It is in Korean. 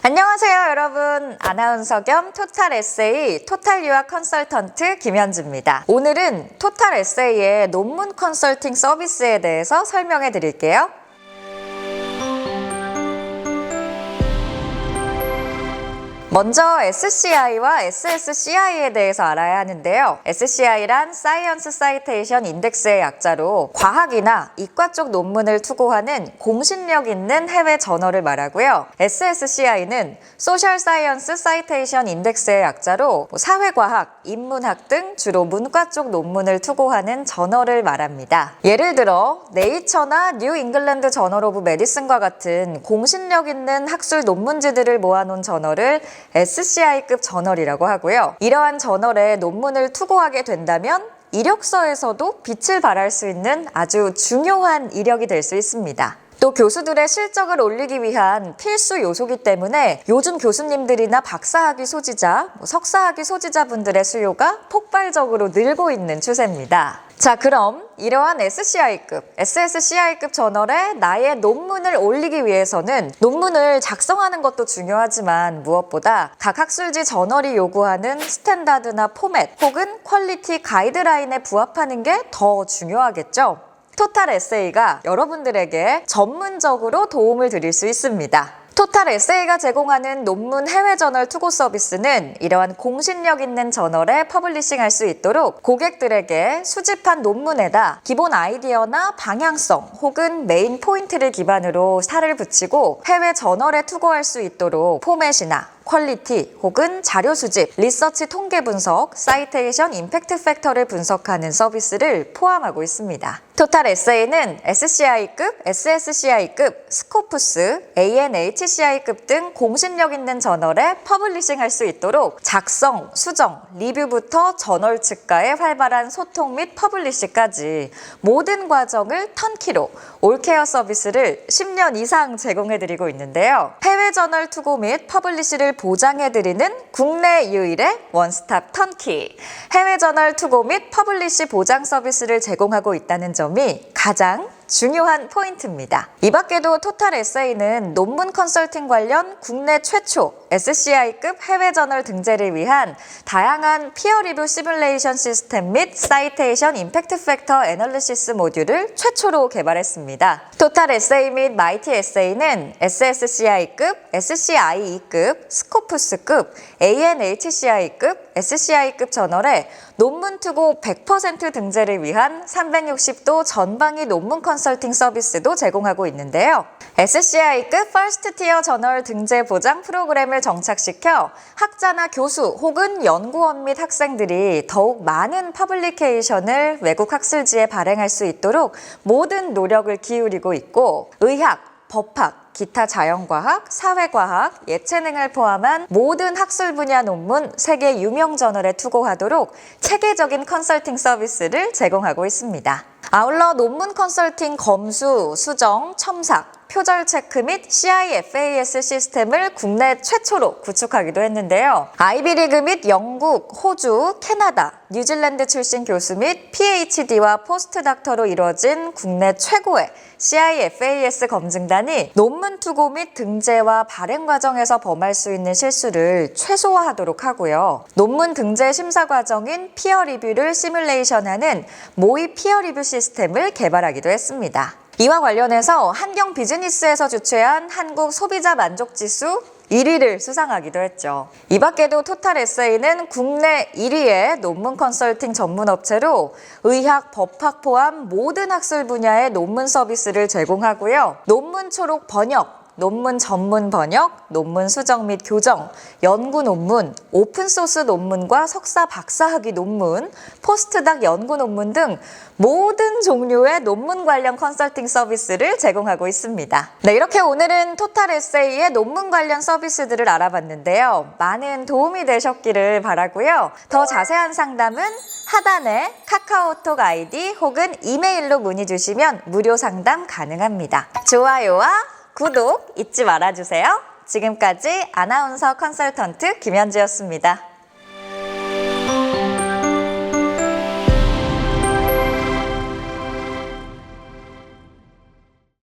안녕하세요, 여러분. 아나운서 겸 토탈 에세이 토탈 유학 컨설턴트 김현주입니다. 오늘은 토탈 에세이의 논문 컨설팅 서비스에 대해서 설명해 드릴게요. 먼저 SCI와 SSCI에 대해서 알아야 하는데요. SCI란 사이언스 사이테이션 인덱스의 약자로 과학이나 이과 쪽 논문을 투고하는 공신력 있는 해외 저널을 말하고요. SSCI는 소셜 사이언스 사이테이션 인덱스의 약자로 사회과학, 인문학 등 주로 문과 쪽 논문을 투고하는 저널을 말합니다. 예를 들어 네이처나 뉴 잉글랜드 저널 오브 메디슨과 같은 공신력 있는 학술 논문지들을 모아놓은 저널을 SCI급 저널이라고 하고요. 이러한 저널에 논문을 투고하게 된다면 이력서에서도 빛을 발할 수 있는 아주 중요한 이력이 될 수 있습니다. 또 교수들의 실적을 올리기 위한 필수 요소기 때문에 요즘 교수님들이나 박사학위 소지자, 뭐 석사학위 소지자분들의 수요가 폭발적으로 늘고 있는 추세입니다. 자, 그럼 이러한 SCI급, SSCI급 저널에 나의 논문을 올리기 위해서는 논문을 작성하는 것도 중요하지만 무엇보다 각 학술지 저널이 요구하는 스탠다드나 포맷 혹은 퀄리티 가이드라인에 부합하는 게 더 중요하겠죠. 토탈 에세이가 여러분들에게 전문적으로 도움을 드릴 수 있습니다. 토탈 에세이가 제공하는 논문 해외 저널 투고 서비스는 이러한 공신력 있는 저널에 퍼블리싱 할 수 있도록 고객들에게 수집한 논문에다 기본 아이디어나 방향성 혹은 메인 포인트를 기반으로 살을 붙이고 해외 저널에 투고할 수 있도록 포맷이나 퀄리티 혹은 자료 수집, 리서치 통계 분석, 사이테이션 임팩트 팩터를 분석하는 서비스를 포함하고 있습니다. 토탈 에세이는 SCI급, SSCI급, 스코프스, ANHCI급 등 공신력 있는 저널에 퍼블리싱 할 수 있도록 작성, 수정, 리뷰부터 저널 측과의 활발한 소통 및 퍼블리시까지 모든 과정을 턴키로 올케어 서비스를 10년 이상 제공해드리고 있는데요. 해외 저널 투고 및 퍼블리시를 보장해드리는 국내 유일의 원스톱 턴키. 해외 저널 투고 및 퍼블리시 보장 서비스를 제공하고 있다는 점이 가장 중요한 포인트입니다. 이 밖에도 토탈 에세이는 논문 컨설팅 관련 국내 최초 SCI급 해외 저널 등재를 위한 다양한 피어 리뷰 시뮬레이션 시스템 및 사이테이션 임팩트 팩터 애널리시스 모듈을 최초로 개발했습니다. 토탈 에세이 및 마이티 에세이는 SSCI급, SCIE급, 스코프스급, ANHCI급, SCI급 저널에 논문 투고 100% 등재를 위한 360도 전방위 논문 컨설팅 서비스도 제공하고 있는데요. SCI급 퍼스트 티어 저널 등재 보장 프로그램을 정착시켜 학자나 교수 혹은 연구원 및 학생들이 더욱 많은 퍼블리케이션을 외국 학술지에 발행할 수 있도록 모든 노력을 기울이고 있고 의학, 법학, 기타 자연과학, 사회과학, 예체능을 포함한 모든 학술 분야 논문 세계 유명 저널에 투고하도록 체계적인 컨설팅 서비스를 제공하고 있습니다. 아울러 논문 컨설팅 검수, 수정, 첨삭, 표절 체크 및 CIFAS 시스템을 국내 최초로 구축하기도 했는데요. 아이비리그 및 영국, 호주, 캐나다, 뉴질랜드 출신 교수 및 PhD와 포스트 닥터로 이루어진 국내 최고의 CIFAS 검증단이 논문 투고 및 등재와 발행 과정에서 범할 수 있는 실수를 최소화하도록 하고요. 논문 등재 심사 과정인 피어 리뷰를 시뮬레이션하는 모의 피어 리뷰 시스템을 개발하기도 했습니다. 이와 관련해서 한경 비즈니스에서 주최한 한국 소비자 만족 지수 1위를 수상하기도 했죠. 이 밖에도 토탈 에세이는 국내 1위의 논문 컨설팅 전문 업체로 의학, 법학 포함 모든 학술 분야의 논문 서비스를 제공하고요. 논문 초록 번역, 논문 전문 번역, 논문 수정 및 교정, 연구 논문, 오픈소스 논문과 석사 박사학위 논문, 포스트닥 연구 논문 등 모든 종류의 논문 관련 컨설팅 서비스를 제공하고 있습니다. 네, 이렇게 오늘은 토탈 에세이의 논문 관련 서비스들을 알아봤는데요. 많은 도움이 되셨기를 바라고요. 더 자세한 상담은 하단에 카카오톡 아이디 혹은 이메일로 문의 주시면 무료 상담 가능합니다. 좋아요와 구독 잊지 말아주세요. 지금까지 아나운서 컨설턴트 김현주였습니다.